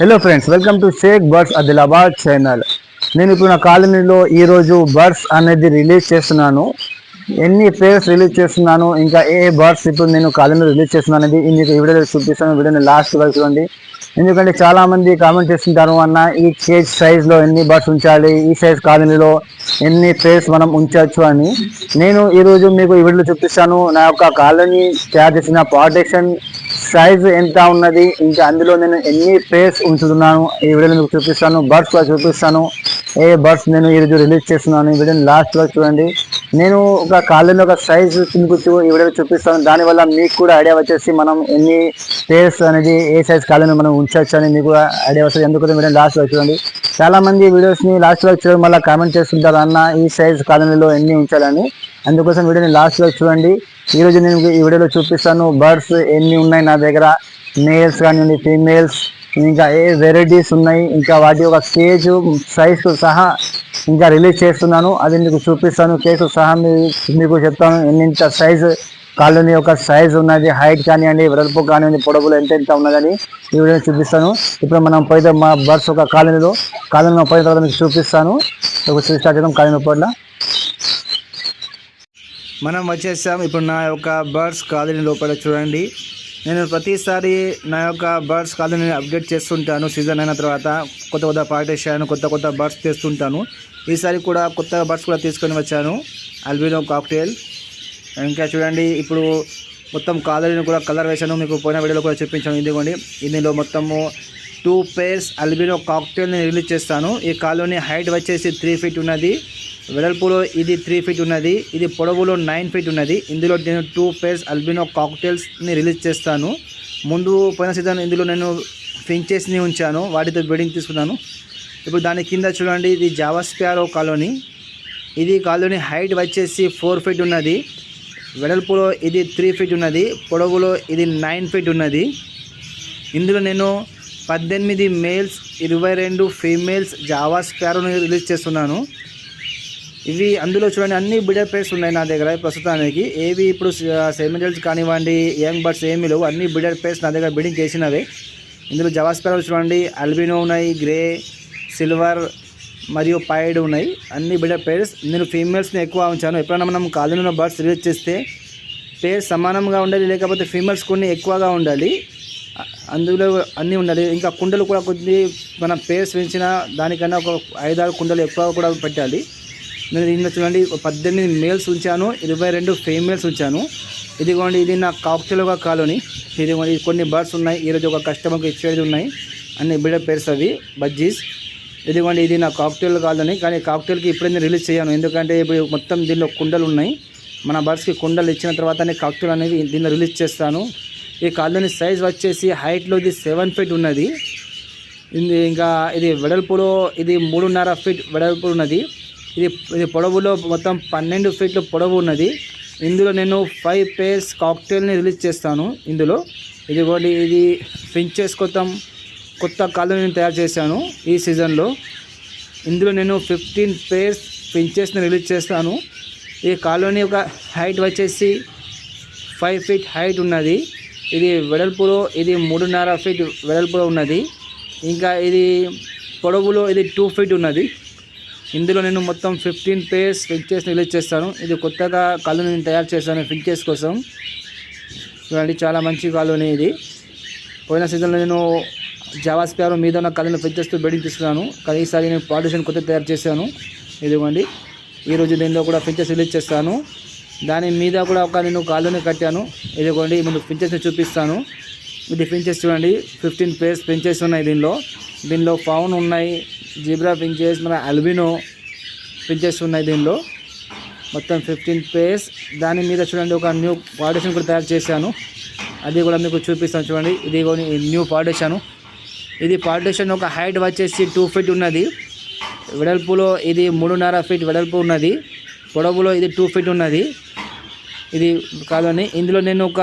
Hello friends welcome to Shaik birds Adilabad channel నేను ఇప్పుడు నా కాలనీలో ఈరోజు బర్డ్స్ అనేది రిలీజ్ చేస్తున్నాను. ఎన్ని పేర్స్ రిలీజ్ చేస్తున్నాను ఇంకా ఏ బర్డ్స్ ఇప్పుడు నేను కాలనీలో రిలీజ్ చేస్తున్నాను అనేది ఈ మీకు ఈ వీడియోలో చూపిస్తాను. వీడియోని లాస్ట్ వరకు చూడండి. ఎందుకంటే చాలామంది కామెంట్ చేస్తుంటారు అన్న ఈ కేజ్ సైజ్లో ఎన్ని బర్డ్స్ ఉంచాలి ఈ సైజ్ కాలనీలో ఎన్ని పేర్స్ మనం ఉంచవచ్చు అని. నేను ఈరోజు మీకు ఈ వీడియోలో చూపిస్తాను. నా యొక్క కాలనీ తయారు చేసిన పార్టేషన్ సైజ్ ఎంత ఉన్నది? ఇంకా అందులో నేను ఎన్ని పేర్స్ ఉంచుతున్నాను? ఈ వీడియోలో మీకు చూపిస్తాను. బర్డ్స్ కూడా చూపిస్తాను. ఏ బర్డ్స్ నేను ఈరోజు రిలీజ్ చేస్తున్నాను? ఈ వీడియోని లాస్ట్ వరకు చూడండి. నేను ఒక కాలనీ ఒక సైజ్ మీకు ఈ వీడియోలో చూపిస్తాను. దానివల్ల మీకు కూడా ఐడియా వచ్చేసి మనం ఎన్ని పేర్స్ అనేది ఏ సైజ్ కాలనీ మనం ఉంచవచ్చు అని మీకు కూడా ఐడియా వస్తుంది. ఎందుకంటే వీడియో లాస్ట్ వరకు చూడండి. చాలా మంది వీడియోస్ని లాస్ట్ వరకు మళ్ళీ కామెంట్ చేస్తుంటారు. అన్న ఈ సైజ్ కాలనీలో ఎన్ని ఉంచాలని? అందుకోసం వీడియోని లాస్ట్ వరకు చూడండి. ఈ రోజు నేను ఈ వీడియోలో చూపిస్తాను బర్డ్స్ ఎన్ని ఉన్నాయి నా దగ్గర మేల్స్ కానివ్వండి ఫీమేల్స్ ఇంకా ఏ వెరైటీస్ ఉన్నాయి ఇంకా వాటి యొక్క కేజ్ సైజ్ సహా ఇంకా రిలీజ్ చేస్తున్నాను. అది మీకు చూపిస్తాను కేసు సహా మీకు చెప్తాను ఎన్నింత సైజ్ కాలనీ యొక్క సైజ్ ఉన్నది హైట్ కానివ్వండి వెడల్పు కానివ్వండి పొడవులు ఎంత ఎంత ఉన్నదని ఈ వీడియో చూపిస్తాను. ఇప్పుడు మనం పోయితే మా బర్డ్స్ ఒక కాలనీలో కాలనీలో పోయిన తర్వాత మీకు చూపిస్తాను. ఒక స్టార్ట్ చేద్దాం కాలనీ పోట్ల మనం వచ్చేసాం. ఇప్పుడు నా యొక్క బర్డ్స్ కాలనీ లోపల చూడండి. నేను ప్రతిసారి నా యొక్క బర్డ్స్ కాలనీని అప్డేట్ చేస్తుంటాను సీజన్ అయిన తర్వాత. కొత్త కొత్త పార్టీషన్ కొత్త కొత్త బర్డ్స్ తెస్తుంటాను. ఈసారి కూడా కొత్త బర్డ్స్ కూడా తీసుకొని వచ్చాను. Albino cockatiel. ఇంకా చూడండి ఇప్పుడు మొత్తం కాలనీని కూడా కలర్ వేసాను మీకు పోయిన వీడియోలో కూడా చూపించాను. ఇదిగోండి ఇందులో మొత్తము టూ పేర్స్ అల్బినో కాక్టైల్ని రిలీజ్ చేస్తాను. ఈ కాలనీ హైట్ వచ్చేసి త్రీ ఫీట్ ఉన్నది. వెడల్పులో ఇది త్రీ ఫీట్ ఉన్నది ఇది పొడవులో నైన్ ఫీట్ ఉన్నది. ఇందులో నేను టూ పేర్స్ అల్బినో కాక్టైల్స్ని రిలీజ్ చేస్తాను. ముందు పోయిన సీజన్ ఇందులో నేను ఫించెస్ని ఉంచాను వాటితో బెడింగ్ తీసుకున్నాను. ఇప్పుడు దాని కింద చూడండి ఇది జావాస్పారో కాలనీ. ఇది కాలనీ హైట్ వచ్చేసి ఫోర్ ఫీట్ ఉన్నది. వెడల్పులో ఇది త్రీ ఫీట్ ఉన్నది పొడవులో ఇది నైన్ ఫీట్ ఉన్నది. ఇందులో నేను పద్దెనిమిది మేల్స్ ఇరవై రెండు ఫీమేల్స్ జావా స్పారోని రిలీజ్ చేస్తున్నాను. ఇవి అందులో చూడండి అన్ని బిడర్ పేర్స్ ఉన్నాయి నా దగ్గర ప్రస్తుతానికి. ఏవి ఇప్పుడు సెమిడల్స్ కానివ్వండి యంగ్ బర్డ్స్ ఏమి లేవు. అన్ని బిడర్ పేర్స్ నా దగ్గర బిడింగ్ చేసినవే. ఇందులో జవాస్పెరల్ చూడండి అల్బినో ఉన్నాయి గ్రే సిల్వర్ మరియు పైడ్ ఉన్నాయి. అన్ని బిడర్ పేర్స్ నేను ఫీమేల్స్ని ఎక్కువ ఉంచాను. ఎప్పుడైనా మనం కాలనీలో బర్డ్స్ రిలీజ్ చేస్తే పేర్స్ సమానంగా ఉండాలి లేకపోతే ఫీమేల్స్ కొన్ని ఎక్కువగా ఉండాలి. అందులో అన్నీ ఉండాలి. ఇంకా కుండలు కూడా కొద్ది మన పేర్స్ పెంచిన దానికన్నా ఒక ఐదారు కుండలు ఎక్కువ కూడా పెట్టాలి. నేను దీనిలో చూడండి ఒక పద్దెనిమిది మేల్స్ ఉంచాను ఇరవై రెండు ఫీమేల్స్ ఉంచాను. ఇదిగోండి ఇది నా కాక్టైల్ కాలనీ. ఇదిగోండి కొన్ని బర్డ్స్ ఉన్నాయి. ఈరోజు ఒక కస్టమర్కి ఇచ్చేది ఉన్నాయి. అన్ని బిడ పేర్స్ అవి బజ్జీస్ ఇదిగోండి ఇది నా కాక్టైల్ కాలనీ. కానీ కాక్టైల్కి ఇప్పుడే నేను రిలీజ్ చేయను. ఎందుకంటే ఇప్పుడు మొత్తం దీనిలో కుండలు ఉన్నాయి. మన బర్డ్స్కి కుండలు ఇచ్చిన తర్వాతనే కాక్టైల్ అనేది దీన్ని రిలీజ్ చేస్తాను. ఈ కాలనీ సైజ్ వచ్చేసి హైట్లో ఇది సెవెన్ ఫీట్ ఉన్నది. ఇది ఇంకా ఇది వెడల్పులో ఇది మూడున్నర ఫీట్ వెడల్పు ఉన్నది. ఇది ఇది పొడవులో మొత్తం పన్నెండు ఫీట్లు పొడవు ఉన్నది. ఇందులో నేను ఫైవ్ పేర్స్ కాక్టైల్ని రిలీజ్ చేస్తాను ఇందులో. ఇది కూడా ఇది ఫించెస్ కొత్త కొత్త కాలనీని తయారు చేశాను ఈ సీజన్లో ఇందులో నేను ఫిఫ్టీన్ పేర్స్ ఫించెస్ని రిలీజ్ చేస్తాను. ఈ కాలనీ యొక్క హైట్ వచ్చేసి ఫైవ్ ఫీట్ హైట్ ఉన్నది. ఇది వెడల్పులో ఇది మూడున్నర ఫీట్ వెడల్పులో ఉన్నది. ఇంకా ఇది పొడవులో ఇది టూ ఫీట్ ఉన్నది. ఇందులో నేను మొత్తం ఫిఫ్టీన్ పేస్ ఫిక్ చేసి రిలీజ్ చేస్తాను. ఇది కొత్తగా కళ్ళు నేను తయారు చేశాను ఫించెస్ కోసం. చూడండి చాలా మంచి కాలనీ ఇది. పోయిన సీజన్లో నేను జావా స్పారో మీద ఉన్న కళ్ళను పెంచేస్తూ బెడింగ్ తీసుకున్నాను. కానీ ఈసారి నేను పాలిషన్ కొత్త తయారు చేశాను. ఇదిగోండి. ఈరోజు దీనిలో కూడా ఫించెస్ రిలీజ్ చేస్తాను. దాని మీద కూడా ఒక నేను కాళ్ళని కట్టాను. ఇదిగోండి ముందు ఫించెస్ని చూపిస్తాను. ఇది ఫించెస్ చూడండి. ఫిఫ్టీన్ పేర్స్ ఫించెస్ ఉన్నాయి దీనిలో. దీనిలో పౌన్ ఉన్నాయి. జీబ్రా ఫించెస్ మన అల్బినో ఫించెస్ ఉన్నాయి దీనిలో. మొత్తం ఫిఫ్టీన్ పేర్స్ దాని మీద చూడండి ఒక న్యూ పార్టిషన్ కూడా తయారు చేశాను. అది కూడా మీకు చూపిస్తాను చూడండి. ఇది కూడా న్యూ పార్టిషన్ ఇది పార్టిషన్ ఒక హైట్ వచ్చేసి టూ ఫీట్ ఉన్నది. వెడల్పులో ఇది మూడున్నర ఫీట్ వెడల్పు ఉన్నది. పొడవులో ఇది టూ ఫీట్ ఉన్నది. ఇది కాదని ఇందులో నేను ఒక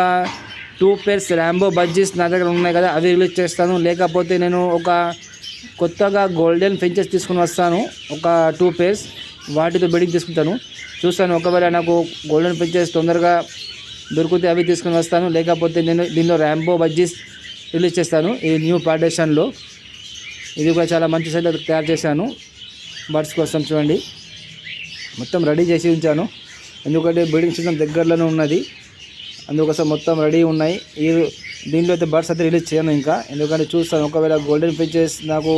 టూ పేర్స్ ర్యాంబో బజ్జీస్ నా దగ్గర ఉన్నాయి కదా అవి రిలీజ్ చేస్తాను. లేకపోతే నేను ఒక కొత్తగా గోల్డెన్ ఫెంచెస్ తీసుకుని వస్తాను. ఒక టూ పేర్స్ వాటితో బెడింగ్ తీసుకుంటాను చూస్తాను ఒకవేళ నాకు గోల్డెన్ ఫెంచెస్ తొందరగా దొరికితే అవి తీసుకుని వస్తాను. లేకపోతే నేను దీనిలో ర్యాంబో బజ్జీస్ రిలీజ్ చేస్తాను ఈ న్యూ పార్టేషన్లో ఇది కూడా చాలా మంచి సైజ్ తయారు చేశాను. బర్డ్స్ కోసం చూడండి. మొత్తం రెడీ చేసి ఉంచాను. ఎందుకంటే బిల్డింగ్ సీజన్ దగ్గరలోనే ఉన్నది. అందుకోసం మొత్తం రెడీ ఉన్నాయి. ఈ దీంట్లో అయితే బర్డ్స్ అయితే రిలీజ్ చేయను ఇంకా. ఎందుకంటే చూస్తాను ఒకవేళ గోల్డెన్ ఫించెస్ నాకు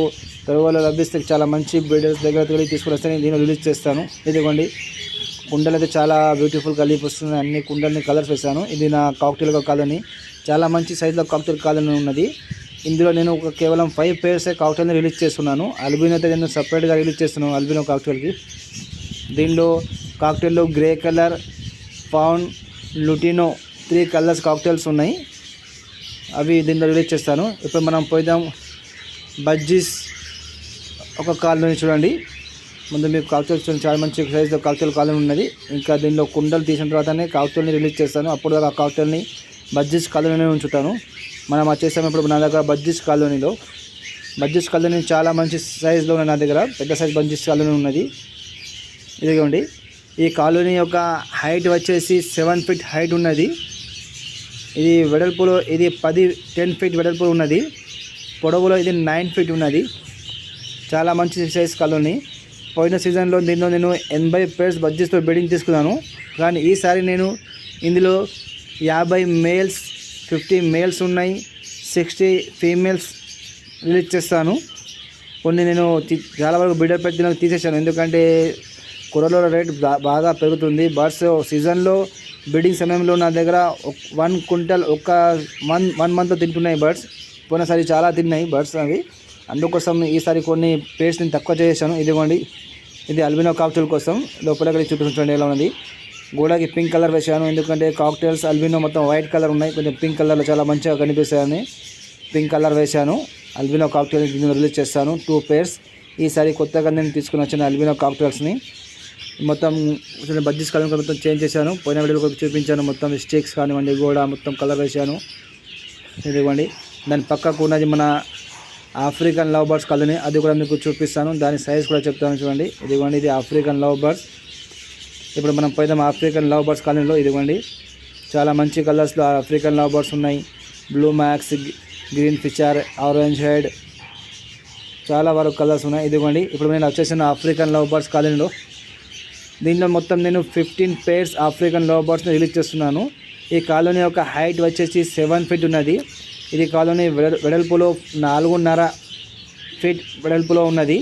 తరువాత లభిస్తే చాలా మంచి బ్రీడర్స్ దగ్గర వెళ్ళి తీసుకుని వస్తే నేను దీన్ని రిలీజ్ చేస్తాను. ఇదిగోండి కుండలు అయితే చాలా బ్యూటిఫుల్ కలిపి వస్తున్నాయి అన్ని కుండల్ని కలర్స్ వేసాను ఇది నా కాక్టైల్ కాలనీ చాలా మంచి సైజులో కాక్టైల్ కాలనీ ఉన్నది. ఇందులో నేను ఒక కేవలం ఫైవ్ పేర్సే కాక్టైల్ని రిలీజ్ చేస్తున్నాను. అల్బిన్ అయితే నేను సపరేట్గా రిలీజ్ చేస్తున్నాను అల్బినో కాక్టైల్కి దీనిలో కాక్టైల్లో grey colour pound lutino three colours cockatiels ఉన్నాయి. అవి దీనిలో రిలీజ్ చేస్తాను. ఇప్పుడు మనం పోయిదాం. బజ్జీస్ ఒక కాలనీ చూడండి. ముందు మీకు కాక్టైల్స్ చూడండి. చాలా మంచి సైజులో కాక్టైల్ కాలనీ ఉన్నది. ఇంకా దీనిలో కుండలు తీసిన తర్వాతనే కాక్టైల్ని రిలీజ్ చేస్తాను. అప్పుడు ఆ కాక్టైల్ని బజ్జీస్ కాలనీలో ఉంచుతాను. మనం వచ్చేసాము ఇప్పుడు నా దగ్గర బజ్జీస్ కాలనీలో. బజ్జీస్ కాలనీ చాలా మంచి సైజులో ఉన్నాయి నా దగ్గర. పెద్ద సైజ్ బజ్జీస్ కాలనీ ఉన్నది. ఇదిగోండి. ఈ కాలనీ యొక్క హైట్ వచ్చేసి సెవెన్ ఫీట్ హైట్ ఉన్నది. ఇది వెడల్పులో ఇది పది టెన్ ఫీట్ వెడల్పు ఉన్నది. పొడవులో ఇది నైన్ ఫీట్ ఉన్నది. చాలా మంచి సైజ్ కాలనీ. పోయిన సీజన్లో దీనిలో నేను ఎనభై పేర్స్ బడ్జెట్తో బిల్డింగ్ తీసుకున్నాను. కానీ ఈసారి నేను ఇందులో యాభై మేల్స్ ఫిఫ్టీ మేల్స్ ఉన్నాయి. సిక్స్టీ ఫీమేల్స్ రిలీజ్ చేస్తాను. కొన్ని నేను చాలా వరకు బిల్డర్ పెట్టి తీసేసాను ఎందుకంటే కూరలో రేట్ బాగా పెరుగుతుంది. బర్డ్స్ సీజన్లో బిల్డింగ్ సమయంలో నా దగ్గర వన్ క్వింటల్ ఒక వన్ వన్ మంత్ తింటున్నాయి బర్డ్స్. పోయినసారి చాలా తిన్నాయి బర్డ్స్ అవి. అందుకోసం ఈసారి కొన్ని పేస్ట్ నేను తక్కువ చేసాను ఇదిగోండి ఇది అల్బినో కాక్టైల్ కోసం. లోపల చూపించండి ఎలా ఉన్నది. గోడకి పింక్ కలర్ వేసాను. ఎందుకంటే కాక్టైల్స్ అల్బినో మొత్తం వైట్ కలర్ ఉన్నాయి. కొంచెం పింక్ కలర్లో చాలా మంచిగా కనిపిస్తాయని పింక్ కలర్ వేశాను అల్బినో కాక్టైల్ రిలీజ్ చేస్తాను. Two pairs. ఈసారి కొత్తగా నేను తీసుకుని వచ్చిన అల్బినో కాక్టైల్స్ని మొత్తం కొంచెం బడ్జెట్ కలర్ మొత్తం చేంజ్ చేశాను. పోయిన వీడియోలో చూపించాను మొత్తం స్టిక్స్ కానివ్వండి గోడ మొత్తం కలర్ వేశాను. ఇదిగోండి దాని పక్కకు ఉన్నది మన ఆఫ్రికన్ లవ్ బర్డ్స్ కలర్ని అది కూడా మీకు చూపిస్తాను. దాని సైజ్ కూడా చెప్తాను చూడండి. ఇదిగోండి ఇది ఆఫ్రికన్ లవ్ బర్డ్స్ ఇప్పుడు మనం పోయిదాం ఆఫ్రికన్ లవ్ బర్డ్స్ కాలనీలో ఇదిగోండి చాలా మంచి కలర్స్లో ఆఫ్రికన్ లవ్ బర్డ్స్ ఉన్నాయి. Blue max green Fischer orange head చాలా వరకు కలర్స్ ఉన్నాయి. ఇదిగోండి ఇప్పుడు నేను వచ్చేసిన ఆఫ్రికన్ లవ్ బర్డ్స్ కాలనీలో దీనిలో మొత్తం నేను fifteen pairs African love release చేస్తున్నాను. ఈ కాలనీ యొక్క హైట్ వచ్చేసి సెవెన్ ఫీట్ ఉన్నది. ఇది కాలనీ వెడల్ వెడల్పులో నాలుగున్నర ఫీట్ వెడల్పులో ఉన్నది.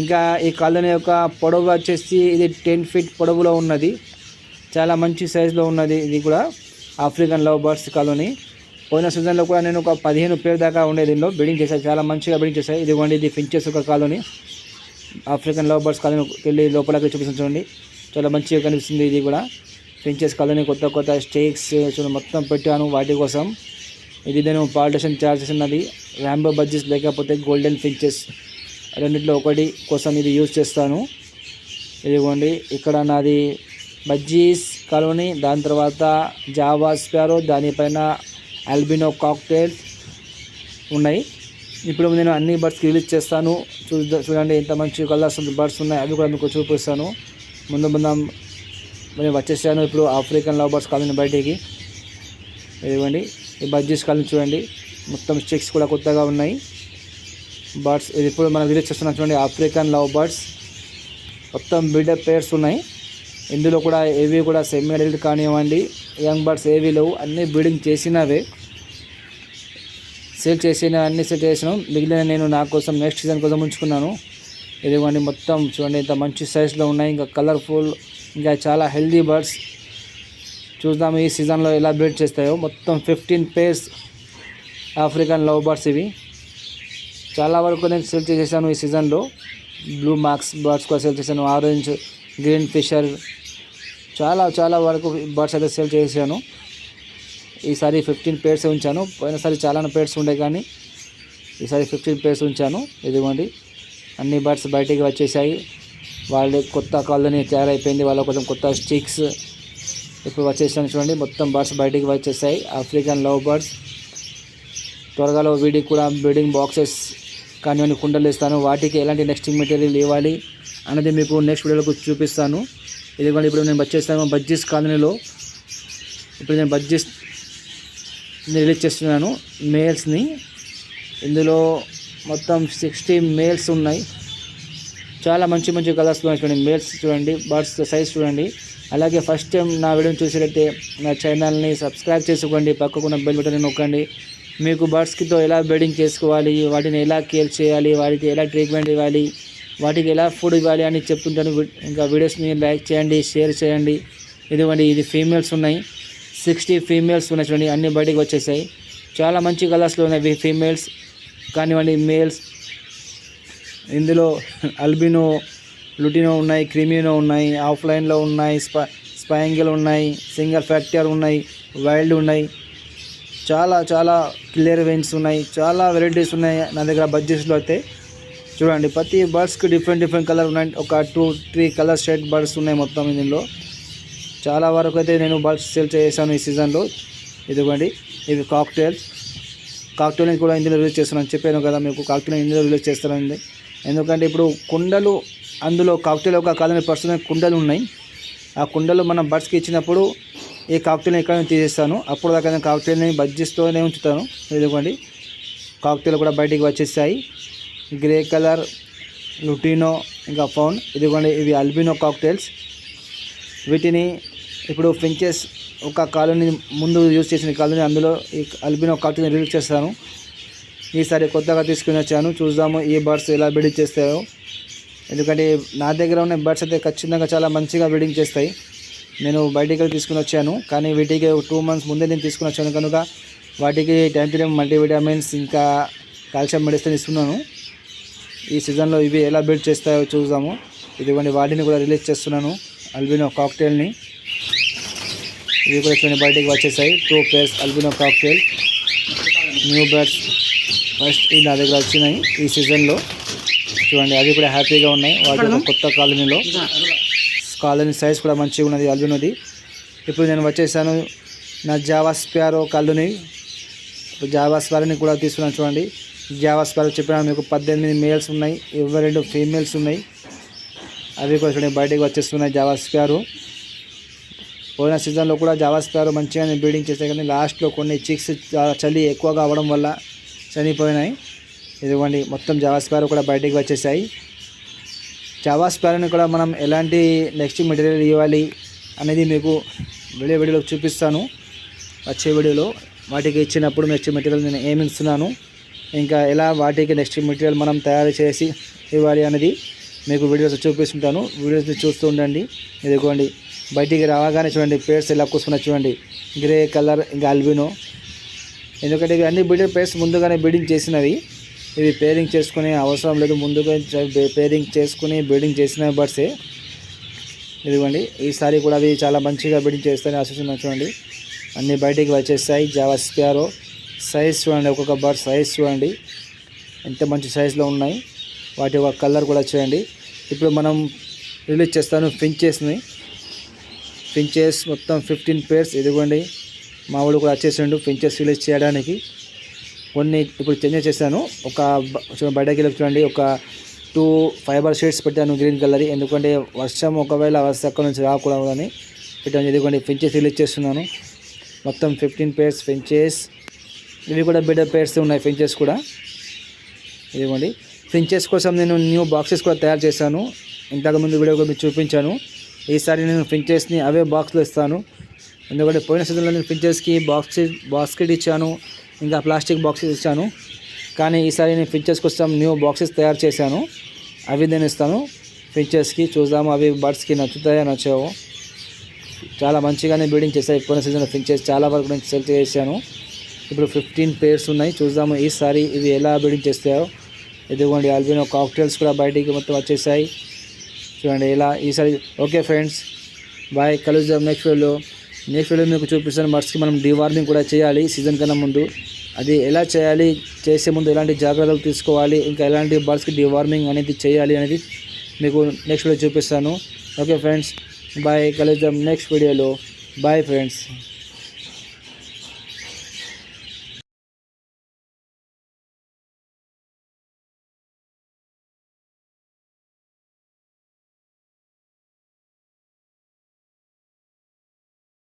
ఇంకా ఈ కాలనీ యొక్క పొడవు వచ్చేసి ఇది టెన్ ఫీట్ పొడవులో ఉన్నది. చాలా మంచి సైజులో ఉన్నది ఇది కూడా ఆఫ్రికన్ లవ్ బర్డ్స్ కాలనీ. పోయిన సీజన్లో కూడా నేను ఒక పదిహేను పేరు దాకా ఉండే దీనిలో బిల్డింగ్ చేశాను చాలా మంచిగా బిల్డింగ్ చేశాను ఇదిగోండి ఇది ఫించెస్ ఒక కాలనీ. ఆఫ్రికన్ లవ్ బర్డ్స్ కాలనీకి వెళ్ళి లోపలికి చూపిస్తాను చూడండి. చాలా మంచిగా కనిపిస్తుంది ఇది కూడా. ఫించెస్ కాలనీ కొత్త కొత్త స్టేక్స్ చూడండి మొత్తం పెట్టాను వాటి కోసం. ఇది నేను పాలిటేషన్ చార్జ్ చేసినది. ర్యాంబో బడ్జెస్ లేకపోతే గోల్డెన్ ఫించెస్ రెండిట్లో ఒకటి కోసం ఇది యూజ్ చేస్తాను. ఇదిగోండి ఇక్కడ నాది బజ్జీస్ కాలనీ దాని తర్వాత జావా స్పారో దానిపైన ఆల్బినో కాక్టైల్ ఉన్నాయి. ఇప్పుడు నేను అన్ని బర్డ్స్కి రిలీజ్ చేస్తాను. చూద్దా చూడండి ఎంత మంచి కలర్స్ బర్డ్స్ ఉన్నాయి అవి కూడా మీకు చూపిస్తాను. ముందు ముందు నేను వచ్చేసాను ఇప్పుడు ఆఫ్రికన్ లవ్ బర్డ్స్ కాలనీ బయటికి. ఇవ్వండి ఈ బడ్జెస్ కాలనీ చూడండి మొత్తం స్టిక్స్ కూడా కొత్తగా ఉన్నాయి. బర్డ్స్ ఇది ఇప్పుడు మనం రిలీజ్ చేస్తున్నాం చూడండి ఆఫ్రికన్ లవ్ బర్డ్స్ మొత్తం బిల్డప్ పేర్స్ ఉన్నాయి. ఇందులో కూడా ఏవి కూడా సెమీ అడల్ట్ కానివ్వండి యంగ్ బర్డ్స్ ఏవి లేవు అన్నీ బ్రీడింగ్ చేసినవే. సేల్ చేసిన అన్ని సెట్ చేసినాం. మిగిలిన నేను నా కోసం నెక్స్ట్ సీజన్ కోసం ఉంచుకున్నాను. ఇదిగోండి మొత్తం చూడండి ఇంత మంచి సైజులో ఉన్నాయి. ఇంకా కలర్ఫుల్ ఇంకా చాలా హెల్దీ బర్డ్స్ చూద్దాం ఈ సీజన్లో ఎలా బ్రీడ్ చేస్తాయో. మొత్తం fifteen pairs African love birds ఇవి. చాలా వరకు నేను సేల్ చేసేసాను ఈ సీజన్లో బ్లూ మార్క్స్ బర్డ్స్ కూడా సేల్ చేశాను. ఆరెంజ్ గ్రీన్ ఫిషర్ చాలా చాలా వరకు బర్డ్స్ అయితే సేల్ చేశాను ఈసారి ఫిఫ్టీన్ పేర్స్ ఉంచాను. పోయినసారి చాలా పేర్స్ ఉండే కానీ ఈసారి ఫిఫ్టీన్ పేర్స్ ఉంచాను. ఇదిగోండి అన్ని బర్డ్స్ బయటికి వచ్చేసాయి. వాళ్ళు కొత్త కాలనీ తయారైపోయింది. వాళ్ళ కొంచెం కొత్త స్టిక్స్ ఇప్పుడు వచ్చేసాను చూడండి. మొత్తం బర్డ్స్ బయటికి వచ్చేసాయి. ఆఫ్రికన్ లవ్ బర్డ్స్ త్వరగాలో వీడికి కూడా బ్రీడింగ్ బాక్సెస్ కానివ్వండి కుండలు ఇస్తాను. వాటికి ఎలాంటి నెక్స్టింగ్ మెటీరియల్ ఇవ్వాలి అనేది మీకు నెక్స్ట్ వీడియోలో చూపిస్తాను. ఇదిగోండి ఇప్పుడు నేను వచ్చేస్తాను బజ్జీస్ కాలనీలో. ఇప్పుడు నేను బజ్జీస్ రిలీజ్ చేస్తున్నాను మేల్స్ని ఇందులో మొత్తం సిక్స్టీ మేల్స్ ఉన్నాయి. చాలా మంచి మంచి కలర్స్లో చూడండి. మేల్స్ చూడండి బర్డ్స్ సైజ్ చూడండి. అలాగే ఫస్ట్ టైం నా వీడియోని చూసేటైతే నా ఛానల్ని సబ్స్క్రైబ్ చేసుకోండి. పక్కకున్న బెల్ బటన్ నొక్కండి. మీకు బర్డ్స్కితో ఎలా బెడింగ్ చేసుకోవాలి వాటిని ఎలా కేర్ చేయాలి వాటికి ఎలా ట్రీట్మెంట్ ఇవ్వాలి వాటికి ఎలా ఫుడ్ ఇవ్వాలి అని చెప్తుంటాను. ఇంకా వీడియోస్ని లైక్ చేయండి షేర్ చేయండి. ఇదిగోండి ఇది ఫీమేల్స్ ఉన్నాయి. సిక్స్టీ ఫీమేల్స్ ఉన్నాయి చూడండి అన్ని బయటికి వచ్చేసాయి. చాలా మంచి కలర్స్లో ఉన్నాయి ఫీమేల్స్ కానివ్వండి మేల్స్. ఇందులో అల్బినో లుటినో ఉన్నాయి క్రిమినో ఉన్నాయి ఆఫ్లైన్లో ఉన్నాయి స్పై స్పైంగిల్ ఉన్నాయి సింగల్ ఫ్యాక్టర్ ఉన్నాయి వైల్డ్ ఉన్నాయి. చాలా చాలా క్లియర్ వెయిన్స్ ఉన్నాయి చాలా వెరైటీస్ ఉన్నాయి నా దగ్గర బడ్జెట్స్లో అయితే. చూడండి ప్రతి బర్డ్స్కి డిఫరెంట్ డిఫరెంట్ కలర్ ఉన్నాయి. ఒక two three colour shade birds ఉన్నాయి మొత్తం ఇందులో. చాలా వరకు అయితే నేను బల్బ్స్ సేల్ చేశాను ఈ సీజన్లో ఇదిగోండి ఇవి కాక్టైల్స్ కాక్టైల్ని కూడా ఇందులో రిలీజ్ చేస్తున్నాను. చెప్పాను కదా మీకు కాక్టైల్ ఇందులో రిలీజ్ చేస్తానండి. ఎందుకంటే ఇప్పుడు కుండలు అందులో కాక్టైల్ ఒక కాదని పర్సనల్ కుండలు ఉన్నాయి. ఆ కుండలు మనం బర్డ్స్కి ఇచ్చినప్పుడు ఈ కాక్టైల్ని ఇక్కడ తీసేస్తాను. అప్పుడు దాకా నేను కాక్టైల్ని బజ్జిస్తూనే ఉంచుతాను. ఇదిగోండి కాక్టైల్ కూడా బయటికి వచ్చేస్తాయి గ్రే కలర్ లుటినో ఇంకా ఫౌన్ ఇదిగోండి ఇవి అల్బినో కాక్టైల్స్ వీటిని ఇప్పుడు ఫించెస్ ఒక కాలనీ ముందు యూజ్ చేసిన కాలనీ అందులో ఈ అల్బినో కాక్టైల్ని రిలీజ్ చేస్తాను. ఈసారి కొత్తగా తీసుకుని వచ్చాను. చూద్దాము ఈ బర్డ్స్ ఎలా బిడింగ్ చేస్తాయో. ఎందుకంటే నా దగ్గర ఉన్న బర్డ్స్ అయితే ఖచ్చితంగా చాలా మంచిగా బిడింగ్ చేస్తాయి. నేను బయటికి వెళ్ళి తీసుకుని వచ్చాను. కానీ వీటికి టూ మంత్స్ ముందే నేను తీసుకుని వచ్చాను. కనుక వాటికి టైం టు టైం మల్టీవిటమిన్స్ ఇంకా కాల్షియం మెడిసిన్ ఇస్తున్నాను. ఈ సీజన్లో ఇవి ఎలా బిల్డ్ చేస్తాయో చూద్దాము. ఇదిగోండి వాటిని కూడా రిలీజ్ చేస్తున్నాను. అల్బినో కాక్టైల్ని. ఇవి కూడా చూడండి బయటకు వచ్చేసాయి. Two pairs albino cockatiel. New birds first ఈ నా దగ్గర వచ్చినాయి ఈ సీజన్లో చూడండి అవి కూడా హ్యాపీగా ఉన్నాయి. వాటి కొత్త కాలనీలో. కాలనీ సైజ్ కూడా మంచిగా ఉన్నది అల్బినోది. ఇప్పుడు నేను వచ్చేసాను నా జావా కళ్ళుని జావాస్ప్యారోని జావా కూడా తీసుకున్నాను చూడండి. జావాస్ప్యారో చెప్పిన మీకు పద్దెనిమిది మేల్స్ ఉన్నాయి. ఇరవై రెండు ఫీమేల్స్ ఉన్నాయి. అవి కూడా చూడండి బయటకు వచ్చేస్తున్నాయి జావా స్పారో పోయిన సీజన్లో కూడా జావా స్పారో మంచిగా బ్రీడింగ్ చేస్తాయి కానీ లాస్ట్లో కొన్ని చిక్స్ చలి ఎక్కువగా అవ్వడం వల్ల చనిపోయినాయి. ఇదిగోండి మొత్తం జావా స్పారో కూడా బయటికి వచ్చేసాయి. జావా కూడా మనం ఎలాంటి నెక్స్ట్ మెటీరియల్ ఇవ్వాలి అనేది మీకు వీడియో వీడియోలో చూపిస్తాను. వచ్చే వీడియోలో వాటికి ఇచ్చినప్పుడు నెక్స్ట్ మెటీరియల్ నేను ఏమి ఇస్తున్నాను ఇంకా ఎలా వాటికి నెక్స్ట్ మెటీరియల్ మనం తయారు చేసి ఇవ్వాలి అనేది మీకు వీడియోస్ చూపిస్తుంటాను. వీడియోస్ని చూస్తూ ఉండండి. ఇదిగోండి. బయటికి రాగానే చూడండి. పేర్స్ ఎలా కూర్చున్నా చూడండి. గ్రే కలర్ ఇంకా అల్బినో ఎందుకంటే ఇవి అన్ని బిల్డింగ్ పేర్స్ ముందుగానే బిల్డింగ్ చేసినవి. ఇవి పేరింగ్ చేసుకునే అవసరం లేదు. ముందుగా పేరింగ్ చేసుకుని బిల్డింగ్ చేసిన బర్డ్సే ఇదిగోండి. ఈసారి కూడా అవి చాలా మంచిగా బిల్డింగ్ చేస్తాయని ఆశిస్తున్నాను చూడండి. అన్నీ బయటికి వచ్చేస్తాయి. జావా స్పారో సైజ్ చూడండి. ఒక్కొక్క బర్డ్ సైజ్ చూడండి. ఎంత మంచి సైజులో ఉన్నాయి. వాటి యొక్క కలర్ కూడా చూడండి ఇప్పుడు మనం రిలీజ్ చేస్తాను ఫించెస్ని. ఫించెస్ మొత్తం ఫిఫ్టీన్ పేర్స్ ఇదిగోండి. మామూలు కూడా వచ్చేసిండు ఫించెస్ రిలీజ్ చేయడానికి. కొన్ని ఇప్పుడు చేంజ్ చేశాను ఒక బయటకి వెళ్ళి చూడండి. ఒక టూ ఫైబర్ షీట్స్ పెట్టాను గ్రీన్ కలర్ ఎందుకంటే వర్షం ఒకవేళ వర్షం అక్కడ నుంచి రాకూడదని పెట్టాను. ఎందుకంటే ఫించెస్ రిలీజ్ చేస్తున్నాను. మొత్తం ఫిఫ్టీన్ పేర్స్ ఫించెస్. ఇవి కూడా బిడ్డ పేర్స్ ఉన్నాయి ఫించెస్ కూడా. ఇదిగోండి. ఫించెస్ కోసం నేను న్యూ బాక్సెస్ కూడా తయారు చేశాను. ఇంతకుముందు వీడియో కూడా మీకు చూపించాను. ఈసారి నేను ఫించెస్ని అవే బాక్స్లో ఇస్తాను. ఎందుకంటే పోయిన సీజన్లో నేను ఫించెస్కి బాక్స్ బాస్కెట్ ఇచ్చాను. ఇంకా ప్లాస్టిక్ బాక్సెస్ ఇచ్చాను. కానీ ఈసారి నేను ఫించెస్ కోసం న్యూ బాక్సెస్ తయారు చేశాను. అవి నేను ఇస్తాను. ఫించెస్కి చూద్దాము అవి బర్డ్స్కి నచ్చుతాయో నచ్చావో? చాలా మంచిగానే బీడింగ్ చేశాయి పోయిన సీజన్లో ఫించెస్ చాలా వరకు నేను సెల్ చేశాను. ఇప్పుడు ఫిఫ్టీన్ పేర్స్ ఉన్నాయి. చూద్దాము. ఈసారి ఇవి ఎలా బీడింగ్ చేస్తాయో. ఇదిగోండి ఆల్బినో కాక్టైల్స్ కూడా బయటికి మొత్తం వచ్చేసాయి. చూడండి ఇలా ఈసారి. Okay friends bye. కలుద్దాం నెక్స్ట్ వీడియోలో నెక్స్ట్ వీడియో మీకు చూపిస్తాను. బర్డ్స్కి మనం డివార్మింగ్ కూడా చేయాలి సీజన్ కన్నా ముందు. అది ఎలా చేయాలి చేసే ముందు ఎలాంటి జాగ్రత్తలు తీసుకోవాలి ఇంకా ఎలాంటి బర్డ్స్కి డివార్మింగ్ అనేది చేయాలి అనేది మీకు నెక్స్ట్ వీడియో చూపిస్తాను. Okay friends bye. కలుద్దాం నెక్స్ట్ వీడియోలో బాయ్ ఫ్రెండ్స్.